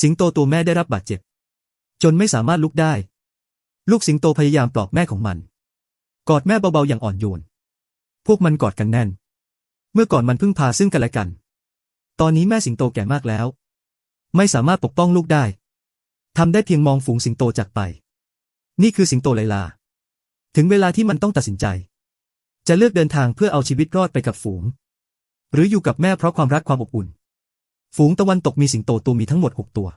สิงโตตัวแม่ได้รับบาดเจ็บ จนไม่สามารถลุกได้ ลูกสิงโตพยายามปลอบแม่ของมัน กอดแม่เบาๆอย่างอ่อนโยน พวกมันกอดกันแน่น เมื่อก่อนมันพึ่งพาซึ่งกันและกัน ตอนนี้แม่สิงโตแก่มากแล้ว ไม่สามารถปกป้องลูกได้ทำได้เพียงมองฝูงสิงโตจากไป นี่คือสิงโตไลลา ถึงเวลาที่มันต้องตัดสินใจ จะเลือกเดินทางเพื่อเอาชีวิตรอดไปกับฝูง หรืออยู่กับแม่เพราะความรักความอบอุ่น ฝูงตะวันตกมีสิงโตตัวมีทั้งหมดหกตัว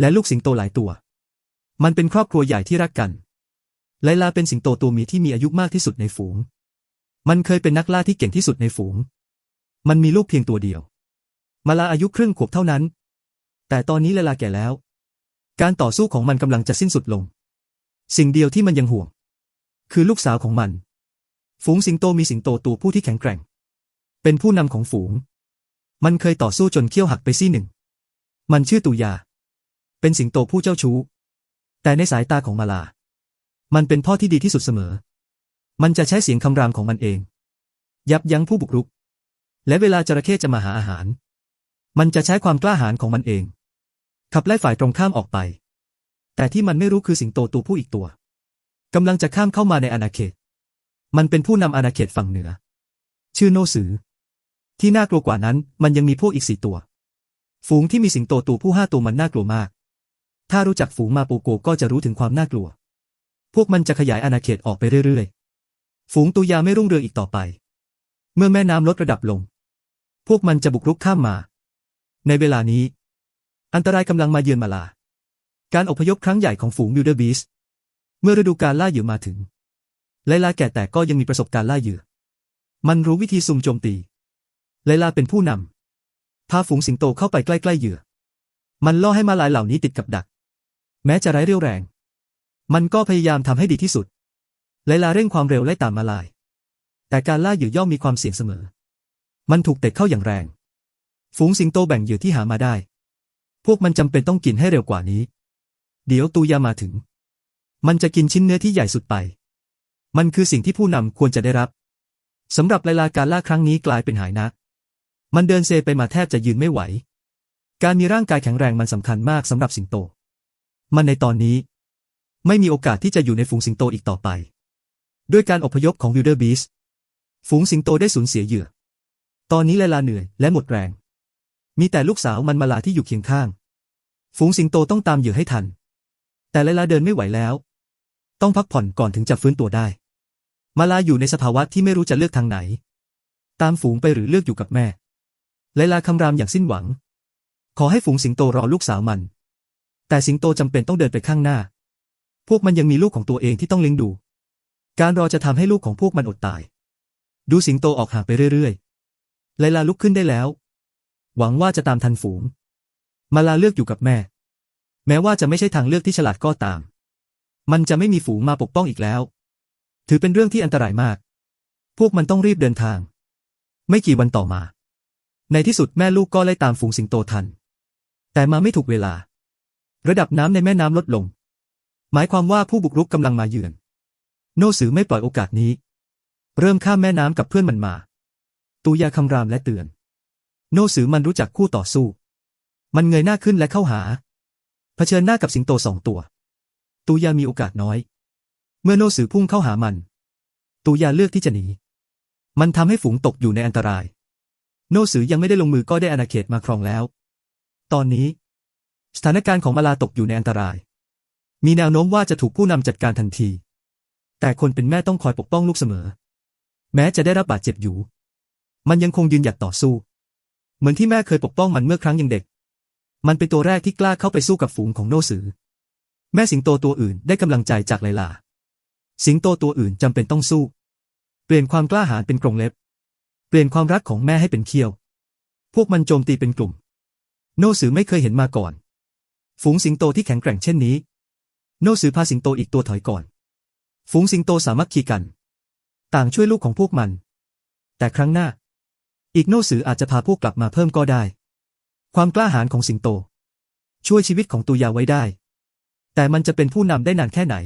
และลูกสิงโตหลายตัว มันเป็นครอบครัวใหญ่ที่รักกัน ไลลาเป็นสิงโตตัวมีที่มีอายุมากที่สุดในฝูง มันเคยเป็นนักล่าที่เก่งที่สุดในฝูง มันมีลูกเพียงตัวเดียว มาลาอายุครึ่งขวบเท่านั้น แต่ตอนนี้ไลลาแก่แล้ว การต่อสู้ของมันกำลังจะสิ้นสุดลง สิ่งเดียวที่มันยังห่วง คือลูกสาวของมัน ฝูงสิงโตมีสิงโตตัวผู้ที่แข็งแกร่ง เป็นผู้นำของฝูง มันเคยต่อสู้จนเขี้ยวหักไปซี่หนึ่ง มันชื่อตุยา เป็นสิงโตผู้เจ้าชู้ แต่ในสายตาของมาลา มันเป็นพ่อที่ดีที่สุดเสมอ มันจะใช้เสียงคำรามของมันเอง ยับยั้งผู้บุกรุก และเวลาจระเข้จะมาหาอาหาร มันจะใช้ความกล้าหาญของมันเอง ขับไล่ฝ่ายตรงข้ามออกไป แต่ที่มันไม่รู้คือสิงโตตัวผู้อีกตัวกำลังจะข้ามเข้ามาในอาณาเขต มันเป็นผู้นำอาณาเขตฝั่งเหนือ ชื่อโนสือ ที่น่ากลัวกว่านั้น มันยังมีพวกอีกสี่ตัว ฝูงที่มีสิงโตตัวผู้ห้าตัวมันน่ากลัวมาก ถ้ารู้จักฝูงมาปูโกก็จะรู้ถึงความน่ากลัว พวกมันจะขยายอาณาเขตออกไปเรื่อยๆ ฝูงตัวยาไม่รุ่งเรืองอีกต่อไป เมื่อแม่น้ำลดระดับลง พวกมันจะบุกรุกข้ามมา ในเวลานี้ อันตรายกำลังมาเยือนมาลา การอพยพครั้งใหญ่ของฝูงวิลเดอร์บีสเมื่อฤดูการล่าเหยื่อมาถึงไลลาแก่แต่ก็ยังมีประสบการณ์ล่าเหยื่อ มันรู้วิธีซุ่มโจมตี ไลลาเป็นผู้นำพาฝูงสิงโตเข้าไปใกล้ๆเหยื่อ มันล่อให้มาลายเหล่านี้ติดกับดัก แม้จะไร้เรี่ยวแรง มันก็พยายามทำให้ดีที่สุด ไลลาเร่งความเร็วไล่ตามมาลาย แต่การล่าเหยื่อย่อมมีความเสี่ยงเสมอ มันถูกเตะเข้าอย่างแรง ฝูงสิงโตแบ่งเหยื่อที่หามาได้ พวกมันจำเป็นต้องกินให้เร็วกว่านี้ เดี๋ยวตูยามาถึง มันจะกินชิ้นเนื้อที่ใหญ่สุดไป มันคือสิ่งที่ผู้นำควรจะได้รับสำหรับไลลาการล่าครั้งนี้กลายเป็นหายนะ มันเดินเซไปมาแทบจะยืนไม่ไหว การมีร่างกายแข็งแรงมันสำคัญมากสำหรับสิงโต มันในตอนนี้ ไม่มีโอกาสที่จะอยู่ในฝูงสิงโตอีกต่อไป ด้วยการอพยพของวิลเดอร์บีสฝูงสิงโตได้สูญเสียเหยื่อ ตอนนี้ไลลาเหนื่อยและหมดแรง มีแต่ลูกสาวมันมาลาที่อยู่เคียงข้าง ฝูงสิงโตต้องตามเหยื่อให้ทัน แต่ไลลาเดินไม่ไหวแล้ว ต้องพักผ่อนก่อนถึงจะฟื้นตัวได้ มาลาอยู่ในสภาวะที่ไม่รู้จะเลือกทางไหน ตามฝูงไปหรือเลือกอยู่กับแม่ ไลลาคำรามอย่างสิ้นหวัง ขอให้ฝูงสิงโตรอลูกสาวมัน แต่สิงโตจำเป็นต้องเดินไปข้างหน้า พวกมันยังมีลูกของตัวเองที่ต้องเลี้ยงดู การรอจะทำให้ลูกของพวกมันอดตาย ดูสิงโตออกห่างไปเรื่อยๆไลลาลุกขึ้นได้แล้ว หวังว่าจะตามทันฝูง มาลาเลือกอยู่กับแม่ แม้ว่าจะไม่ใช่ทางเลือกที่ฉลาดก็ตาม มันจะไม่มีฝูงมาปกป้องอีกแล้ว ถือเป็นเรื่องที่อันตรายมาก พวกมันต้องรีบเดินทาง ไม่กี่วันต่อมา ในที่สุดแม่ลูกก็ไล่ตามฝูงสิงโตทัน แต่มาไม่ถูกเวลา ระดับน้ำในแม่น้ำลดลง หมายความว่าผู้บุกรุกกำลังมาเยือน โนสือไม่ปล่อยโอกาสนี้ เริ่มข้ามแม่น้ำกับเพื่อนมันมา ตูยาคำรามและเตือน โนสือมันรู้จักคู่ต่อสู้ มันเงยหน้าขึ้นและเข้าหา เผชิญหน้ากับสิงโตสองตัว ตูยามีโอกาสน้อย เมื่อโนสือพุ่งเข้าหามัน ตูยาเลือกที่จะหนี มันทำให้ฝูงตกอยู่ในอันตราย โนสือยังไม่ได้ลงมือก็ได้อาณาเขตมาครองแล้ว ตอนนี้ สถานการณ์ของมาลาตกอยู่ในอันตราย มีแนวโน้มว่าจะถูกผู้นำจัดการทันที แต่คนเป็นแม่ต้องคอยปกป้องลูกเสมอ แม้จะได้รับบาดเจ็บอยู่ มันยังคงยืนหยัดต่อสู้ เหมือนที่แม่เคยปกป้องมันเมื่อครั้งยังเด็ก มันเป็นตัวแรกที่กล้าเข้าไปสู้กับฝูงของโนสือ แม่สิงโตตัวอื่นได้กำลังใจจากไลลา สิงโตตัวอื่นจำเป็นต้องสู้ เปลี่ยนความกล้าหาญเป็นกรงเล็บ เปลี่ยนความรักของแม่ให้เป็นเขี้ยว พวกมันโจมตีเป็นกลุ่ม โนสือไม่เคยเห็นมาก่อน ฝูงสิงโตที่แข็งแกร่งเช่นนี้ โนสือพาสิงโตอีกตัวถอยก่อน ฝูงสิงโตสามัคคีกัน ต่างช่วยลูกของพวกมัน แต่ครั้งหน้า อีกโนสืออาจจะพาพวกกลับมาเพิ่มก็ได้ ความกล้าหาญของสิงโต ช่วยชีวิตของตัวยาไว้ได้ แต่มันจะเป็นผู้นำได้นานแค่ไหน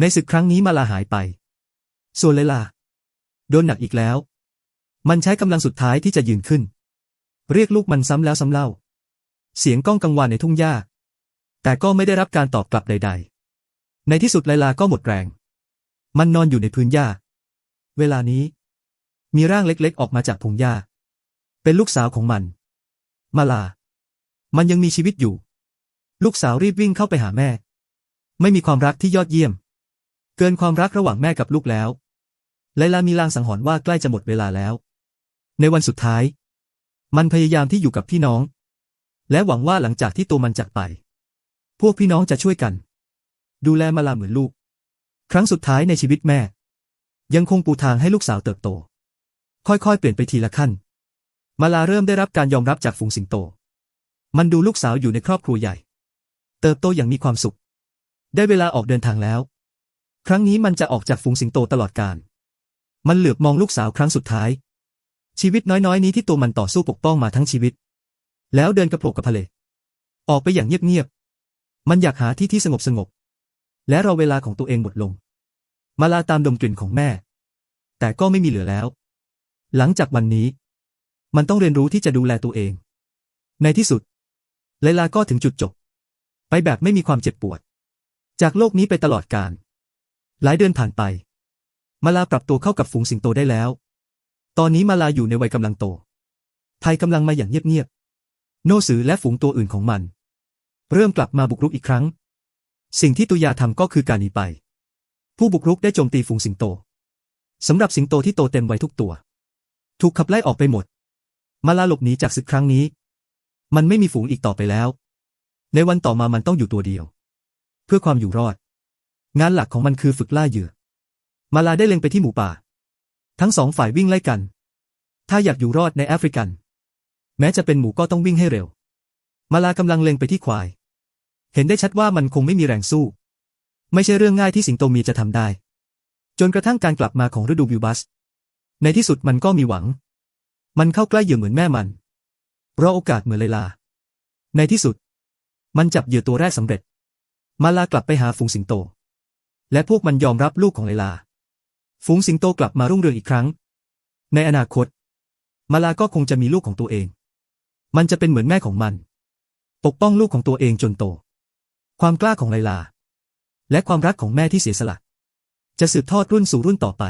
ในศึกครั้งนี้มาลาหายไปส่วนเลลา โดนหนักอีกแล้ว มันใช้กำลังสุดท้ายที่จะยืนขึ้น เรียกลูกมันซ้ำแล้วซ้ำเล่า เสียงก้องกังวานในทุ่งหญ้า แต่ก็ไม่ได้รับการตอบกลับใด ๆ ในที่สุดไลลาก็หมดแรง มันนอนอยู่ในพื้นหญ้า เวลานี้ มีร่างเล็กๆ ออกมาจากพงหญ้า เป็นลูกสาวของมัน มาลา มันยังมีชีวิตอยู่ ลูกสาวรีบวิ่งเข้าไปหาแม่ ไม่มีความรักที่ยอดเยี่ยม เกินความรักระหว่างแม่กับลูกแล้วไลลามีลางสังหรณ์ว่าใกล้จะหมดเวลาแล้ว ในวันสุดท้าย มันพยายามที่อยู่กับพี่น้อง และหวังว่าหลังจากที่ตัวมันจากไป พวกพี่น้องจะช่วยกัน ดูแลมาลาเหมือนลูก ครั้งสุดท้ายในชีวิตแม่ ยังคงปูทางให้ลูกสาวเติบโต ค่อยๆ เปลี่ยนไปทีละขั้น มาลาเริ่มได้รับการยอมรับจากฝูงสิงโต มันดูลูกสาวอยู่ในครอบครัวใหญ่ เติบโตอย่างมีความสุข ได้เวลาออกเดินทางแล้ว ครั้งนี้มันจะออกจากฝูงสิงโตตลอดกาลมันเหลือบมองลูกสาวครั้งสุดท้าย ชีวิตน้อยๆ นี้ที่ตัวมันต่อสู้ปกป้องมาทั้งชีวิต แล้วเดินกระโผกกับทะเลออกไปอย่างเงียบๆ มันอยากหาที่ที่สงบสงบ และรอเวลาของตัวเองหมดลง มาลาตามดมกลิ่นของแม่ แต่ก็ไม่มีเหลือแล้ว หลังจากวันนี้ มันต้องเรียนรู้ที่จะดูแลตัวเอง ในที่สุดไลลาก็ถึงจุดจบ ไปแบบไม่มีความเจ็บปวด จากโลกนี้ไปตลอดกาล หลายเดือนผ่านไป มาลาปรับตัวเข้ากับฝูงสิงโตได้แล้ว ตอนนี้มาลาอยู่ในวัยกำลังโตภัยกำลังมาอย่างเงียบๆ โนสือและฝูงตัวอื่นของมัน เริ่มกลับมาบุกรุกอีกครั้ง สิ่งที่ตุยาทำก็คือการหนีไป ผู้บุกรุกได้โจมตีฝูงสิงโตสำหรับสิงโตที่โตเต็มวัยทุกตัว ถูกขับไล่ออกไปหมด มาลาหลบหนีจากศึกครั้งนี้ มันไม่มีฝูงอีกต่อไปแล้ว ในวันต่อมามันต้องอยู่ตัวเดียว เพื่อความอยู่รอด งานหลักของมันคือฝึกล่าเหยื่อ มาลาได้เล็งไปที่หมูป่า ทั้งสองฝ่ายวิ่งไล่กัน ถ้าอยากอยู่รอดในแอฟริกัน แม้จะเป็นหมูก็ต้องวิ่งให้เร็ว มาลากำลังเล็งไปที่ควาย เห็นได้ชัดว่ามันคงไม่มีแรงสู้ ไม่ใช่เรื่องง่ายที่สิงโตมีจะทำได้ จนกระทั่งการกลับมาของฤดูบิวบัส ในที่สุดมันก็มีหวัง มันเข้าใกล้เหยื่อเหมือนแม่มัน รอโอกาสเหมือนไลลา ในที่สุด มันจับเหยื่อตัวแรกสำเร็จ มาลากลับไปหาฝูงสิงโต และพวกมันยอมรับลูกของไลลา ฝูงสิงโตกลับมารุ่งเรืองอีกครั้ง ในอนาคต มาลาก็คงจะมีลูกของตัวเอง มันจะเป็นเหมือนแม่ของมัน ปกป้องลูกของตัวเองจนโต ความกล้าของไลลา และความรักของแม่ที่เสียสละ จะสืบทอดรุ่นสู่รุ่นต่อไป